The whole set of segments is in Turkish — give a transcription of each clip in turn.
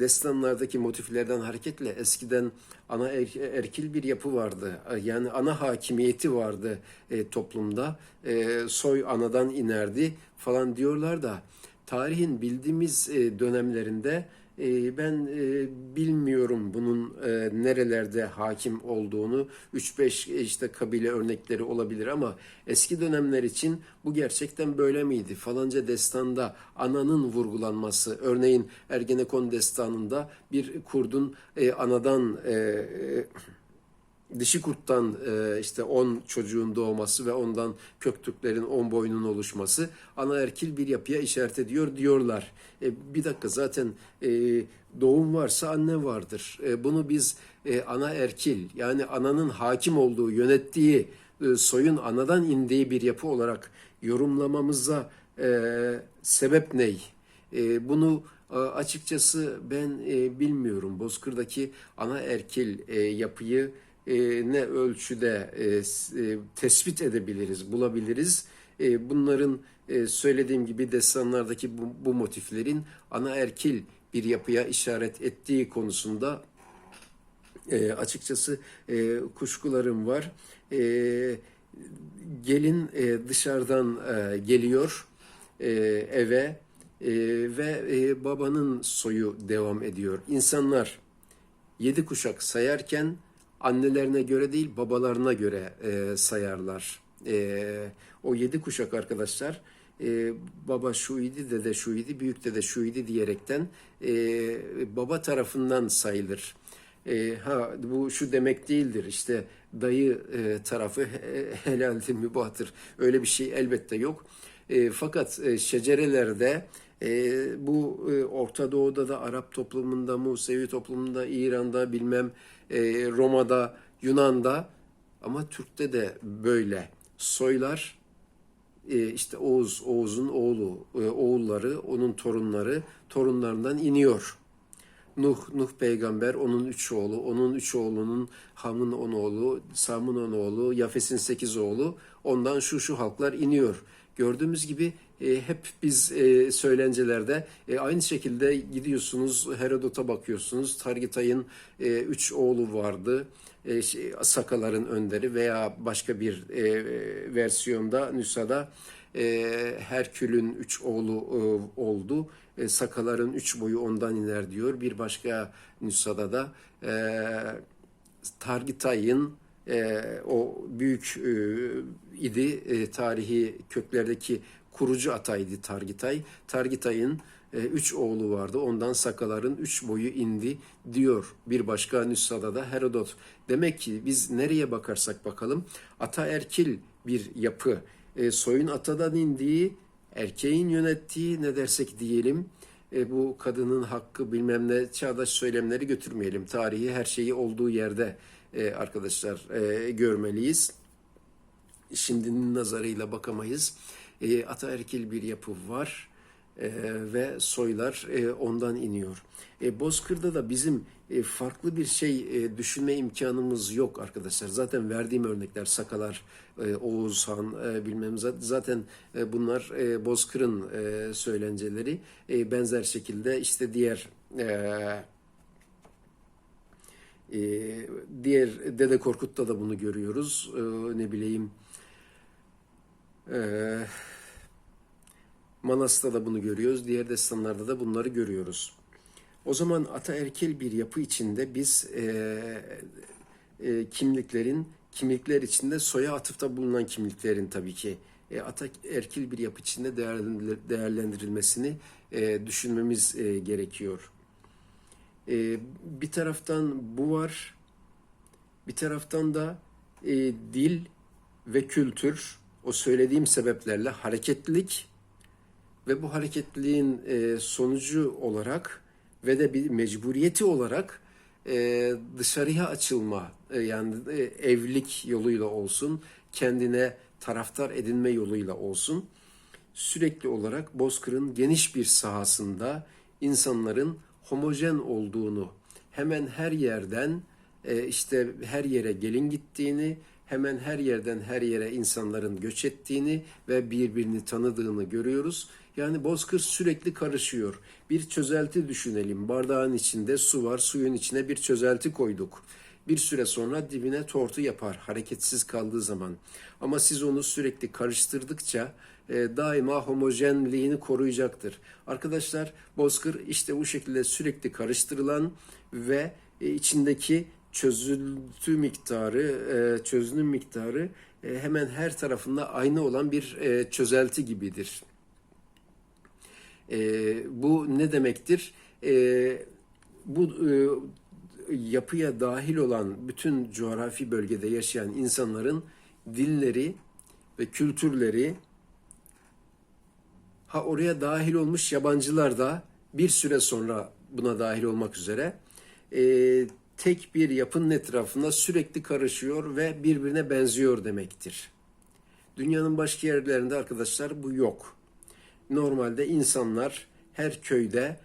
destanlardaki motiflerden hareketle eskiden ana er- erkil bir yapı vardı. E, Yani ana hakimiyeti vardı e, toplumda. E, soy anadan inerdi falan diyorlar da tarihin bildiğimiz e, dönemlerinde ben e, bilmiyorum bunun e, nerelerde hakim olduğunu. 3-5 işte kabile örnekleri olabilir ama eski dönemler için bu gerçekten böyle miydi? Falanca destanda ananın vurgulanması, örneğin Ergenekon destanında bir kurdun e, anadan e, e, dişi kurttan e, işte 10 çocuğun doğması ve ondan Köktürklerin 10 boynun oluşması ana erkil bir yapıya işaret ediyor diyorlar. E, bir dakika zaten e, doğum varsa anne vardır. E, bunu biz e, ana erkil yani ananın hakim olduğu, yönettiği, e, soyun anadan indiği bir yapı olarak yorumlamamıza e, sebep ney? E, bunu açıkçası ben e, bilmiyorum. Bozkır'daki ana erkil e, yapıyı e, ne ölçüde e, e, tespit edebiliriz, bulabiliriz. E, bunların e, söylediğim gibi destanlardaki bu, bu motiflerin ana erkil bir yapıya işaret ettiği konusunda e, açıkçası e, kuşkularım var. E, gelin e, dışarıdan e, geliyor e, eve e, ve e, babanın soyu devam ediyor. İnsanlar yedi kuşak sayarken annelerine göre değil babalarına göre e, sayarlar. E, o yedi kuşak arkadaşlar e, baba şuydu, dede şuydu, büyük dede şuydu diyerekten e, baba tarafından sayılır. E, ha bu şu demek değildir işte dayı e, tarafı he- helaldir mübahtır öyle bir şey elbette yok. E, fakat e, şecerelerde e, bu e, Orta Doğu'da da Arap toplumunda, Musevi toplumunda, İran'da bilmem e, Roma'da, Yunan'da ama Türk'te de böyle soylar e, işte Oğuz, Oğuz'un oğlu, e, oğulları, onun torunları torunlarından iniyor. Nuh, Nuh peygamber, onun üç oğlu, onun üç oğlunun Ham'ın on oğlu, Sam'ın on oğlu, Yafes'in sekiz oğlu, ondan şu şu halklar iniyor. Gördüğümüz gibi e, hep biz e, söylencelerde e, aynı şekilde gidiyorsunuz Herodot'a bakıyorsunuz. Targitay'ın e, üç oğlu vardı. E, şey, Sakaların önderi veya başka bir e, versiyonda Nüsa'da e, Herkül'ün üç oğlu e, oldu. E, Sakaların üç boyu ondan iner diyor. Bir başka Nüsa'da da e, Targitay'ın e, o büyük e, idi e, tarihi köklerdeki kurucu ataydı Targitay. Targitay'ın e, üç oğlu vardı. Ondan Sakaların üç boyu indi diyor. Bir başka nüshada da Herodot. Demek ki biz nereye bakarsak bakalım ataerkil bir yapı. E, soyun atadan indiği, erkeğin yönettiği ne dersek diyelim. E, bu kadının hakkı bilmem ne çağdaş söylemleri götürmeyelim. Tarihi her şeyi olduğu yerde e, arkadaşlar e, görmeliyiz. Şimdinin nazarıyla bakamayız. E, ataerkil bir yapı var e, ve soylar e, ondan iniyor. E, Bozkır'da da bizim e, farklı bir şey e, düşünme imkanımız yok arkadaşlar. Zaten verdiğim örnekler Sakalar, e, Oğuz Han e, bilmem za- zaten e, bunlar e, Bozkır'ın e, söylenceleri. E, benzer şekilde işte diğer e, e, diğer Dede Korkut'ta da bunu görüyoruz. E, ne bileyim e, Manas'ta da bunu görüyoruz. Diğer destanlarda da bunları görüyoruz. O zaman ataerkil bir yapı içinde biz e, e, kimliklerin, kimlikler içinde soya atıfta bulunan kimliklerin tabii ki e, ataerkil bir yapı içinde değerlendir- değerlendirilmesini e, düşünmemiz e, gerekiyor. E, bir taraftan bu var, bir taraftan da e, dil ve kültür o söylediğim sebeplerle hareketlilik ve bu hareketliliğin e, sonucu olarak ve de bir mecburiyeti olarak e, dışarıya açılma e, yani evlilik yoluyla olsun kendine taraftar edinme yoluyla olsun sürekli olarak Bozkır'ın geniş bir sahasında insanların homojen olduğunu hemen her yerden işte her yere gelin gittiğini hemen her yerden her yere insanların göç ettiğini ve birbirini tanıdığını görüyoruz. Yani bozkır sürekli karışıyor. Bir çözelti düşünelim. Bardağın içinde su var. Suyun içine bir çözelti koyduk. Bir süre sonra dibine tortu yapar hareketsiz kaldığı zaman. Ama siz onu sürekli karıştırdıkça e, daima homojenliğini koruyacaktır. Arkadaşlar bozkır işte bu şekilde sürekli karıştırılan ve e, içindeki çözüntü miktarı, e, çözünüm miktarı e, hemen her tarafında aynı olan bir e, çözelti gibidir. E, bu ne demektir? Bu yapıya dahil olan bütün coğrafi bölgede yaşayan insanların dilleri ve kültürleri ha oraya dahil olmuş yabancılar da bir süre sonra buna dahil olmak üzere tek bir yapının etrafında sürekli karışıyor ve birbirine benziyor demektir. Dünyanın başka yerlerinde arkadaşlar bu yok. Normalde insanlar her köyde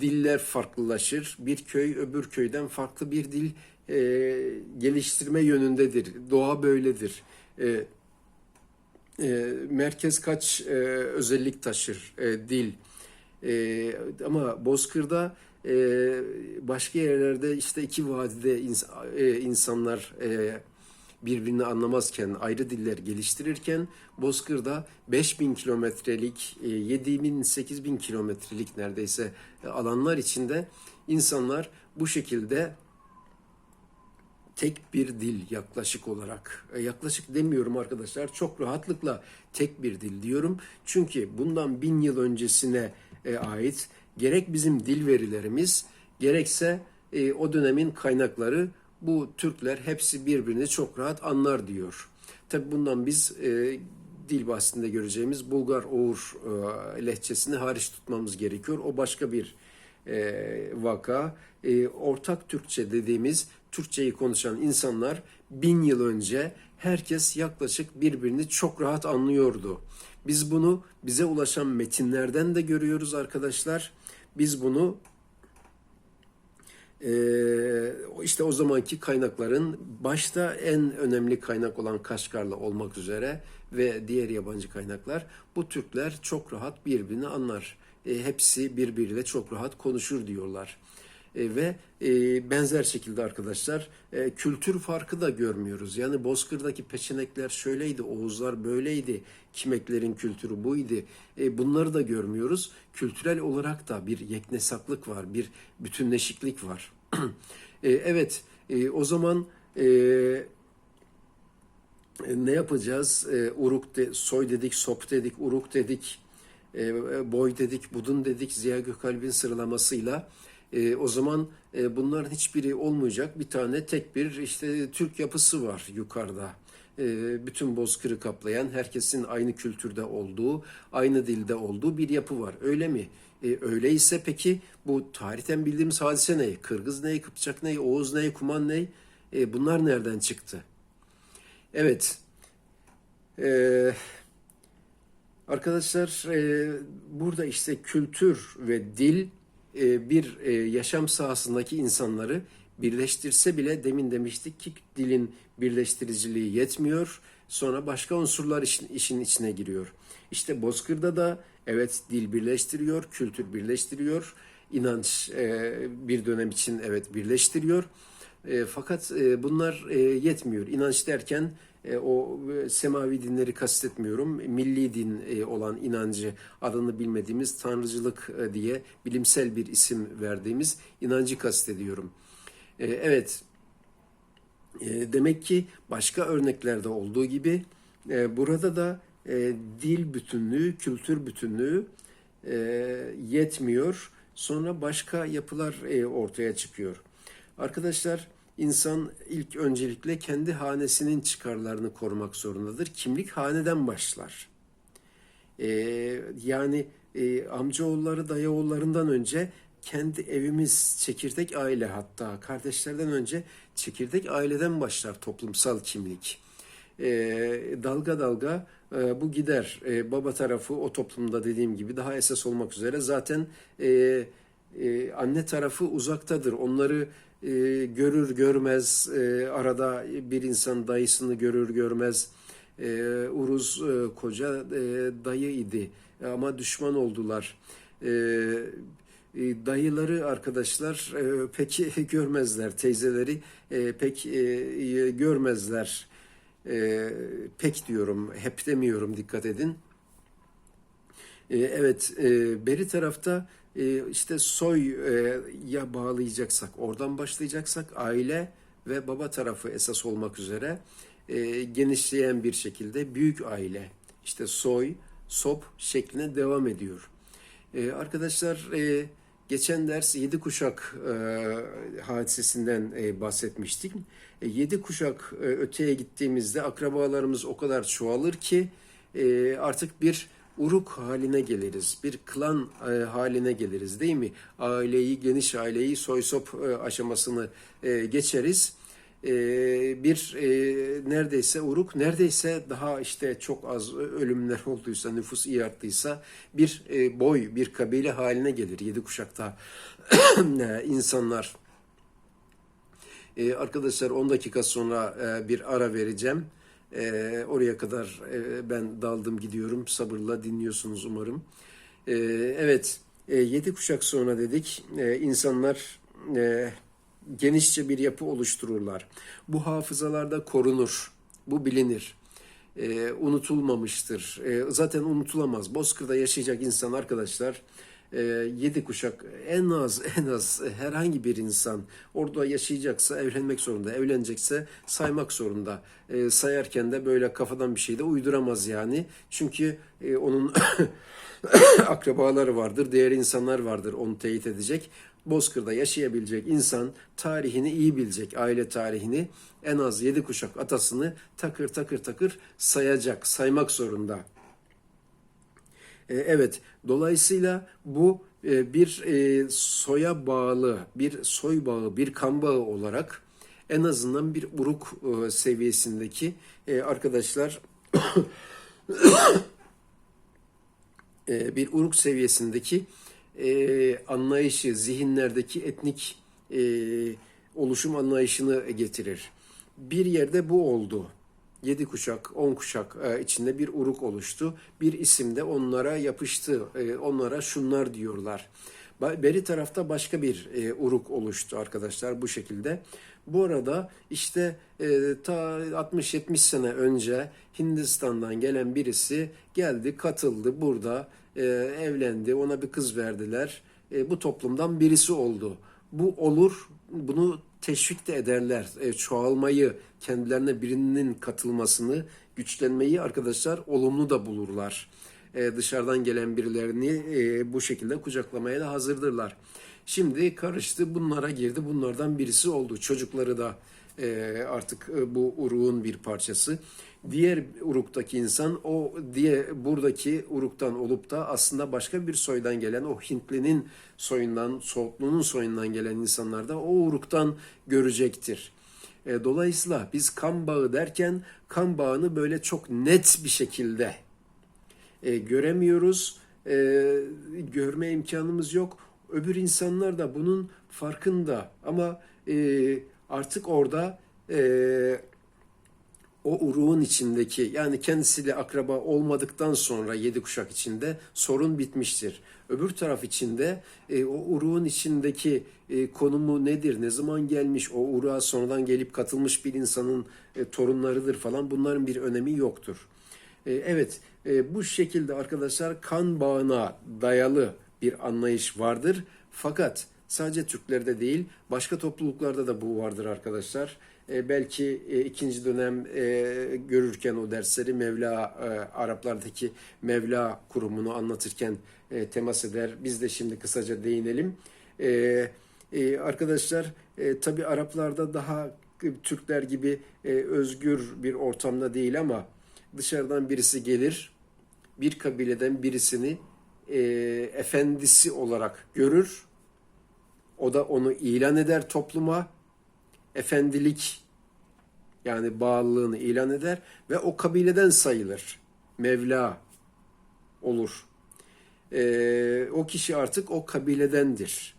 diller farklılaşır. Bir köy öbür köyden farklı bir dil e, geliştirme yönündedir. Doğa böyledir. E, e, merkez kaç e, özellik taşır e, dil. E, ama Bozkır'da e, başka yerlerde işte iki vadide ins e, insanlar e, birbirini anlamazken, ayrı diller geliştirirken Bozkır'da 5000 kilometrelik, 7000, 8000 kilometrelik neredeyse e, alanlar içinde insanlar bu şekilde tek bir dil yaklaşık olarak. E, yaklaşık demiyorum arkadaşlar. Çok rahatlıkla tek bir dil diyorum. Çünkü bundan bin yıl öncesine e, ait gerek bizim dil verilerimiz gerekse e, o dönemin kaynakları bu Türkler hepsi birbirini çok rahat anlar diyor. Tabi bundan biz e, dil bahsinde göreceğimiz Bulgar Oğur e, lehçesini hariç tutmamız gerekiyor. O başka bir e, vaka. E, ortak Türkçe dediğimiz Türkçeyi konuşan insanlar bin yıl önce herkes yaklaşık birbirini çok rahat anlıyordu. Biz bunu bize ulaşan metinlerden de görüyoruz arkadaşlar. Biz bunu ee, işte o zamanki kaynakların başta en önemli kaynak olan Kaşgarlı olmak üzere ve diğer yabancı kaynaklar bu Türkler çok rahat birbirini anlar. E, hepsi birbiriyle çok rahat konuşur diyorlar. E, ve e, benzer şekilde arkadaşlar e, kültür farkı da görmüyoruz. Yani Bozkır'daki peçenekler şöyleydi, Oğuzlar böyleydi, Kimeklerin kültürü buydu. E, bunları da görmüyoruz. Kültürel olarak da bir yeknesaklık var, bir bütünleşiklik var. e, evet, e, o zaman e, ne yapacağız? E, uruk de, soy dedik, sop dedik, uruk dedik, e, boy dedik, budun dedik, Ziya Gökalp'in sıralamasıyla e, o zaman e, bunların hiçbiri olmayacak. Bir tane tek bir işte Türk yapısı var yukarıda. E, bütün bozkırı kaplayan, herkesin aynı kültürde olduğu, aynı dilde olduğu bir yapı var. Öyle mi? E, öyleyse peki bu tarihten bildiğimiz hadise ne? Kırgız ne? Kıpçak ne? Oğuz ne? Kuman ne? E, bunlar nereden çıktı? Evet. Eee Arkadaşlar e, burada işte kültür ve dil e, bir e, yaşam sahasındaki insanları birleştirse bile demin demiştik ki dilin birleştiriciliği yetmiyor. Sonra başka unsurlar işin, işin içine giriyor. İşte Bozkır'da da evet dil birleştiriyor, kültür birleştiriyor, inanç e, bir dönem için evet birleştiriyor. Fakat bunlar yetmiyor. İnanç derken e, o e, semavi dinleri kastetmiyorum. Milli din e, olan inancı adını bilmediğimiz tanrıcılık e, diye bilimsel bir isim verdiğimiz inancı kastediyorum. E, evet, e, demek ki başka örneklerde olduğu gibi e, burada da e, dil bütünlüğü, kültür bütünlüğü e, yetmiyor. Sonra başka yapılar e, ortaya çıkıyor. Arkadaşlar, İnsan ilk öncelikle kendi hanesinin çıkarlarını korumak zorundadır. Kimlik haneden başlar. Ee, yani e, amcaoğulları, dayıoğullarından önce kendi evimiz, çekirdek aile hatta kardeşlerden önce çekirdek aileden başlar toplumsal kimlik. Ee, dalga dalga e, bu gider. E, baba tarafı o toplumda dediğim gibi daha esas olmak üzere zaten... E, e, anne tarafı uzaktadır. Onları e, görür görmez e, arada bir insan dayısını görür görmez e, Uruz e, koca e, dayı idi ama düşman oldular. E, e, dayıları arkadaşlar e, pek görmezler, teyzeleri e, pek e, görmezler. E, pek diyorum, hep demiyorum dikkat edin. E, evet, e, beri tarafta e, işte soya bağlayacaksak, oradan başlayacaksak aile ve baba tarafı esas olmak üzere e, genişleyen bir şekilde büyük aile, işte soy, sop şeklinde devam ediyor. E, arkadaşlar e, geçen ders yedi kuşak e, hadisesinden e, bahsetmiştik. E, yedi kuşak e, öteye gittiğimizde akrabalarımız o kadar çoğalır ki e, artık bir uruk haline geliriz. Bir klan e, haline geliriz değil mi? Aileyi, geniş aileyi, soy sop e, aşamasını e, geçeriz. E, bir e, neredeyse uruk, neredeyse daha işte çok az ölümler olduysa, nüfus iyi arttıysa bir e, boy, bir kabile haline gelir yedi kuşakta insanlar. E, arkadaşlar 10 dakika sonra e, bir ara vereceğim. E, oraya kadar e, ben daldım gidiyorum. Sabırla dinliyorsunuz umarım. E, evet, e, yedi kuşak sonra dedik e, insanlar e, genişçe bir yapı oluştururlar. Bu hafızalarda korunur, bu bilinir. E, unutulmamıştır. E, zaten unutulamaz. Bozkır'da yaşayacak insan arkadaşlar yedi kuşak en az en az herhangi bir insan orada yaşayacaksa evlenmek zorunda, evlenecekse saymak zorunda. E, sayarken de böyle kafadan bir şey de uyduramaz yani. Çünkü e, onun akrabaları vardır, diğer insanlar vardır onu teyit edecek. Bozkır'da yaşayabilecek insan tarihini iyi bilecek, aile tarihini en az yedi kuşak atasını takır takır takır sayacak, saymak zorunda. E, Evet, dolayısıyla bu e, bir e, soya bağlı, bir soy bağı, bir kan bağı olarak en azından bir uruk e, seviyesindeki e, arkadaşlar e, bir uruk seviyesindeki e, anlayışı, zihinlerdeki etnik e, oluşum anlayışını getirir. Bir yerde bu oldu. Yedi kuşak, on kuşak e, içinde bir uruk oluştu. Bir isim de onlara yapıştı. E, onlara şunlar diyorlar. Beri tarafta başka bir e, uruk oluştu arkadaşlar bu şekilde. Bu arada işte ta 60-70 sene önce Hindistan'dan gelen birisi geldi, katıldı burada, evlendi, ona bir kız verdiler. Bu toplumdan birisi oldu. Bu olur, bunu teşvik de ederler. E, çoğalmayı, kendilerine birinin katılmasını, güçlenmeyi arkadaşlar olumlu da bulurlar. E, dışarıdan gelen birilerini e, bu şekilde kucaklamaya da hazırdırlar. Şimdi karıştı, bunlara girdi, bunlardan birisi oldu. Çocukları da artık e, bu uruğun bir parçası. Diğer uruktaki insan o diye buradaki uruktan olup da aslında başka bir soydan gelen o Hintlinin soyundan, Soğutlu'nun soyundan gelen insanlar da o uruktan görecektir. E, dolayısıyla biz kan bağı derken kan bağını böyle çok net bir şekilde e, göremiyoruz. E, görme imkanımız yok. Öbür insanlar da bunun farkında ama e, artık orada e, o uruğun içindeki yani kendisiyle akraba olmadıktan sonra yedi kuşak içinde sorun bitmiştir. Öbür taraf içinde e, o uruğun içindeki e, konumu nedir, ne zaman gelmiş, o uruğa sonradan gelip katılmış bir insanın e, torunlarıdır falan bunların bir önemi yoktur. E, evet e, bu şekilde arkadaşlar kan bağına dayalı bir anlayış vardır. Fakat sadece Türklerde değil başka topluluklarda da bu vardır arkadaşlar. E, belki e, ikinci dönem e, görürken o dersleri Mevla e, Araplardaki Mevla kurumunu anlatırken e, temas eder. Biz de şimdi kısaca değinelim. E, e, arkadaşlar e, tabi Araplarda daha Türkler gibi e, özgür bir ortamda değil ama dışarıdan birisi gelir bir kabileden birisini e, efendisi olarak görür. O da onu ilan eder topluma. Efendilik yani bağlılığını ilan eder ve o kabileden sayılır. Mevla olur. E, o kişi artık o kabiledendir.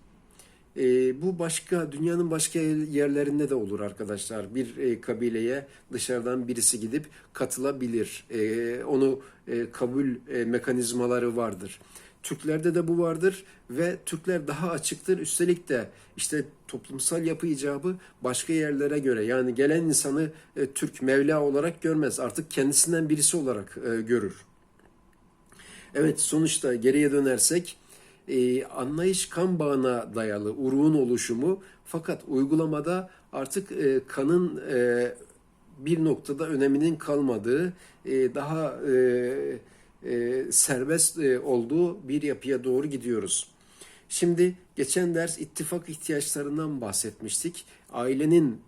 E, bu başka dünyanın başka yerlerinde de olur arkadaşlar. Bir e, kabileye dışarıdan birisi gidip katılabilir. E, onu e, kabul e, mekanizmaları vardır. Türklerde de bu vardır ve Türkler daha açıktır. Üstelik de işte toplumsal yapı icabı başka yerlere göre yani gelen insanı e, Türk Mevla olarak görmez. Artık kendisinden birisi olarak e, görür. Evet sonuçta geriye dönersek e, anlayış kan bağına dayalı uruğun oluşumu fakat uygulamada artık e, kanın e, bir noktada öneminin kalmadığı e, daha e, e, serbest e, olduğu bir yapıya doğru gidiyoruz. Şimdi geçen ders ittifak ihtiyaçlarından bahsetmiştik. Ailenin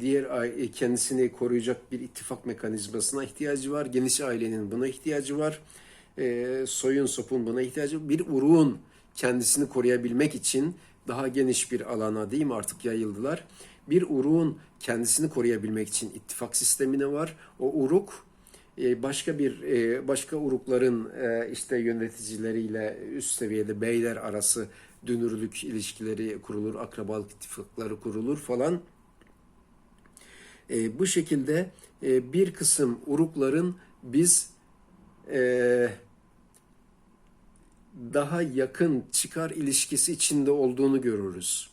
diğer aile- kendisini koruyacak bir ittifak mekanizmasına ihtiyacı var. Geniş ailenin buna ihtiyacı var. E, soyun sopun buna ihtiyacı var. Bir uruğun kendisini koruyabilmek için daha geniş bir alana değil mi artık yayıldılar. Bir uruğun kendisini koruyabilmek için ittifak sistemine var. O uruk e, başka bir e, başka urukların e, işte yöneticileriyle üst seviyede beyler arası dünürlük ilişkileri kurulur, akrabalık ittifakları kurulur falan. E, bu şekilde e, bir kısım urukların biz e, daha yakın çıkar ilişkisi içinde olduğunu görürüz.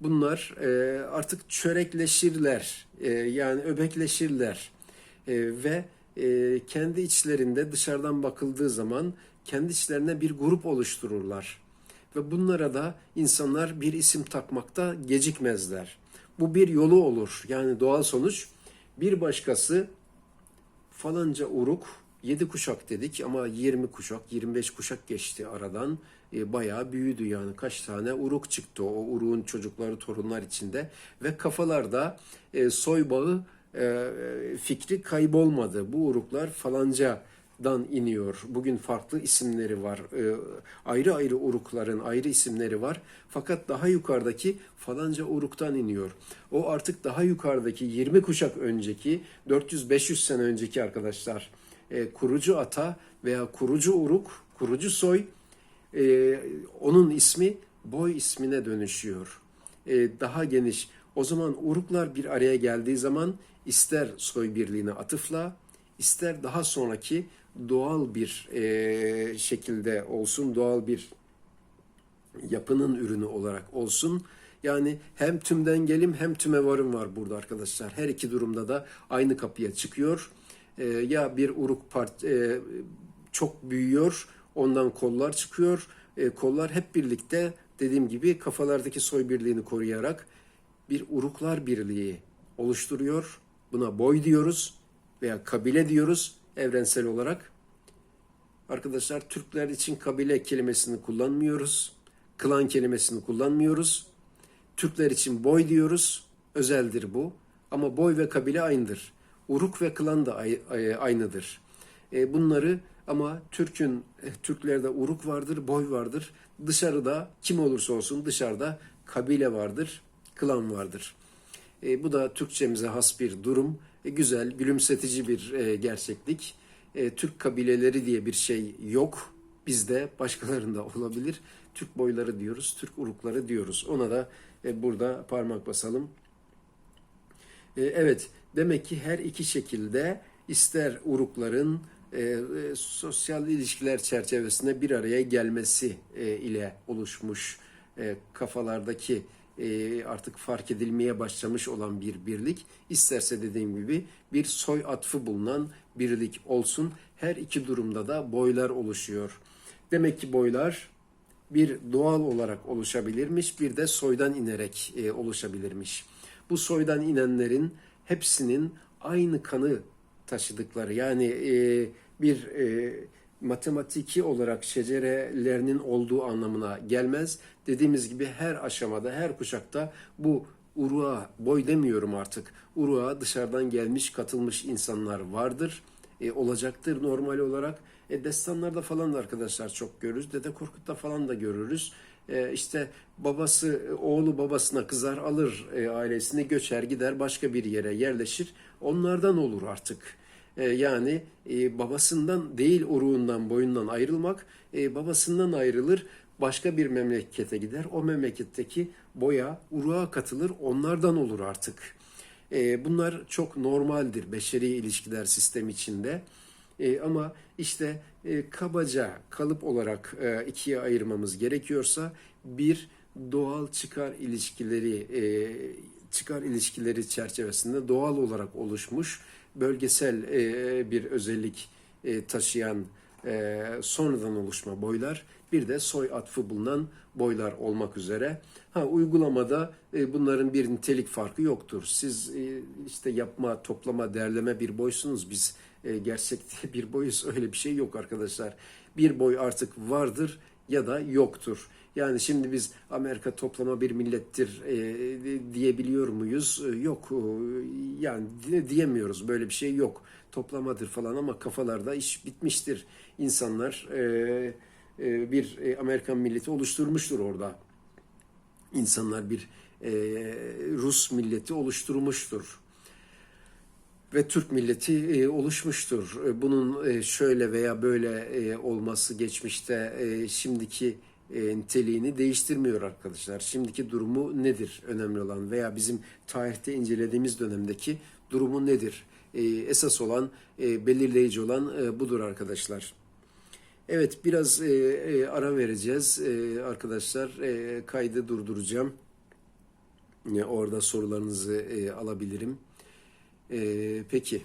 Bunlar e, artık çörekleşirler, e, yani öbekleşirler E, ve e, kendi içlerinde dışarıdan bakıldığı zaman kendi içlerine bir grup oluştururlar. Ve bunlara da insanlar bir isim takmakta gecikmezler. Bu bir yolu olur. Yani doğal sonuç bir başkası falanca uruk 7 kuşak dedik ama 20 kuşak 25 kuşak geçti aradan e, bayağı büyüdü yani kaç tane uruk çıktı o uruğun çocukları torunlar içinde ve kafalarda e, soy bağı e, fikri kaybolmadı bu uruklar falancadan iniyor bugün farklı isimleri var e, ayrı ayrı urukların ayrı isimleri var fakat daha yukarıdaki falanca uruktan iniyor o artık daha yukarıdaki 20 kuşak önceki 400-500 sene önceki arkadaşlar e, kurucu ata veya kurucu uruk, kurucu soy e, onun ismi boy ismine dönüşüyor. E, daha geniş. O zaman uruklar bir araya geldiği zaman ister soy birliğine atıfla, ister daha sonraki doğal bir e, şekilde olsun, doğal bir yapının ürünü olarak olsun. Yani hem tümden gelim hem tüme varım var burada arkadaşlar. Her iki durumda da aynı kapıya çıkıyor. Ee, ya bir uruk part e, çok büyüyor, ondan kollar çıkıyor. E, kollar hep birlikte dediğim gibi kafalardaki soy birliğini koruyarak bir uruklar birliği oluşturuyor. Buna boy diyoruz veya kabile diyoruz evrensel olarak. Arkadaşlar Türkler için kabile kelimesini kullanmıyoruz. Klan kelimesini kullanmıyoruz. Türkler için boy diyoruz. Özeldir bu. Ama boy ve kabile aynıdır. Uruk ve klan da ay- ay- aynıdır. E, bunları ama Türk'ün e, Türklerde uruk vardır, boy vardır. Dışarıda kim olursa olsun dışarıda kabile vardır, klan vardır. E, bu da Türkçemize has bir durum. E, güzel, gülümsetici bir e, gerçeklik. E, Türk kabileleri diye bir şey yok. Bizde başkalarında olabilir. Türk boyları diyoruz, Türk urukları diyoruz. Ona da e, burada parmak basalım. E, evet, demek ki her iki şekilde ister urukların e, e, sosyal ilişkiler çerçevesinde bir araya gelmesi e, ile oluşmuş e, kafalardaki e, artık fark edilmeye başlamış olan bir birlik, isterse dediğim gibi bir soy atfı bulunan birlik olsun. Her iki durumda da boylar oluşuyor. Demek ki boylar bir doğal olarak oluşabilirmiş, bir de soydan inerek e, oluşabilirmiş. Bu soydan inenlerin hepsinin aynı kanı taşıdıkları yani e, bir e, matematiki olarak şecerelerinin olduğu anlamına gelmez. Dediğimiz gibi her aşamada, her kuşakta bu uruğa, boy demiyorum artık, uruğa dışarıdan gelmiş, katılmış insanlar vardır. E, olacaktır normal olarak. E, destanlarda falan da arkadaşlar çok görürüz. Dede Korkut'ta falan da görürüz. E, işte babası, oğlu babasına kızar, alır e, ailesini, göçer, gider başka bir yere yerleşir. Onlardan olur artık. E, yani e, babasından değil uruğundan, boyundan ayrılmak, e, babasından ayrılır. başka bir memlekete gider. O memleketteki boya uruğa katılır. Onlardan olur artık. Bunlar çok normaldir beşeri ilişkiler sistem içinde. Ama işte kabaca kalıp olarak ikiye ayırmamız gerekiyorsa bir doğal çıkar ilişkileri çıkar ilişkileri çerçevesinde doğal olarak oluşmuş bölgesel e, bir özellik e, taşıyan e, sonradan oluşma boylar bir de soy atfı bulunan boylar olmak üzere. Ha uygulamada bunların bir nitelik farkı yoktur. Siz işte yapma, toplama, derleme bir boysunuz. Biz gerçekte bir boyuz. Öyle bir şey yok arkadaşlar. Bir boy artık vardır ya da yoktur. Yani şimdi biz Amerika toplama bir millettir e, diyebiliyor muyuz? E, Yok. E, Yani di- diyemiyoruz. Böyle bir şey yok. Toplamadır falan ama kafalarda iş bitmiştir. İnsanlar e, e, bir e, Amerikan milleti oluşturmuştur orada. İnsanlar bir e, Rus milleti oluşturmuştur ve Türk milleti e, oluşmuştur. Bunun e, şöyle veya böyle e, olması geçmişte e, şimdiki e, niteliğini değiştirmiyor arkadaşlar. Şimdiki durumu nedir önemli olan veya bizim tarihte incelediğimiz dönemdeki durumu nedir? E, Esas olan, e, belirleyici olan e, budur arkadaşlar. Evet biraz e, e, ara vereceğiz E, arkadaşlar. E, Kaydı durduracağım. E, Orada sorularınızı e, alabilirim. Ee, peki.